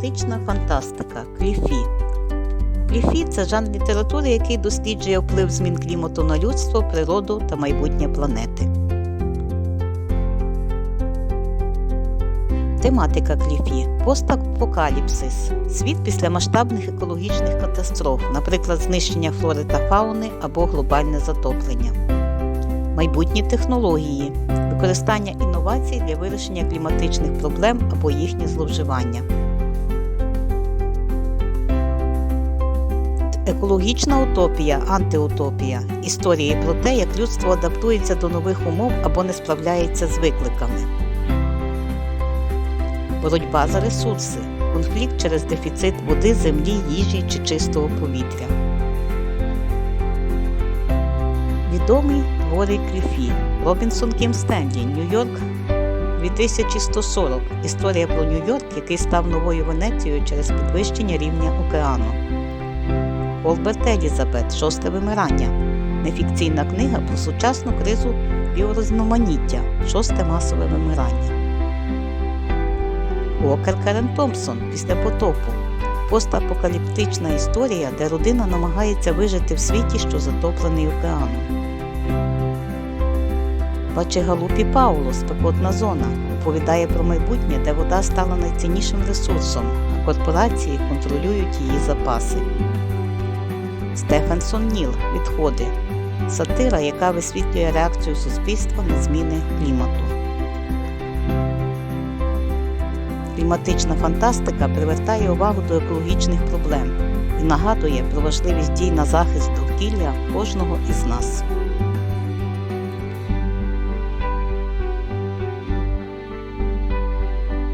Кліматична фантастика Кліфі. Кліфі це жанр літератури, який досліджує вплив змін клімату на людство, природу та майбутнє планети. Тематика Кліфі постапокаліпсис. Світ після масштабних екологічних катастроф, наприклад, знищення флори та фауни або глобальне затоплення. Майбутні технології, використання інновацій для вирішення кліматичних проблем або їхнє зловживання. Екологічна утопія, антиутопія історії про те, як людство адаптується до нових умов або не справляється з викликами. Боротьба за ресурси, конфлікт через дефіцит води, землі, їжі чи чистого повітря. Відомі твори Кліфі Робінсон Кім Стенлі, Нью-Йорк 2140. Історія про Нью-Йорк, який став новою Венецією через підвищення рівня океану. Колберт Елізабет Шосте вимирання. Нефікційна книга про сучасну кризу біорізноманіття. Шосте масове вимирання. Уокер Карен Томпсон після потопу. Постапокаліптична історія, де родина намагається вижити в світі, що затоплений океаном. Бачегалупі Пауло Спекотна зона оповідає про майбутнє, де вода стала найціннішим ресурсом, а корпорації контролюють її запаси. Стефенсон Ніл Відходи сатира, яка висвітлює реакцію суспільства на зміни клімату. Кліматична фантастика привертає увагу до екологічних проблем і нагадує про важливість дій на захист довкілля кожного із нас.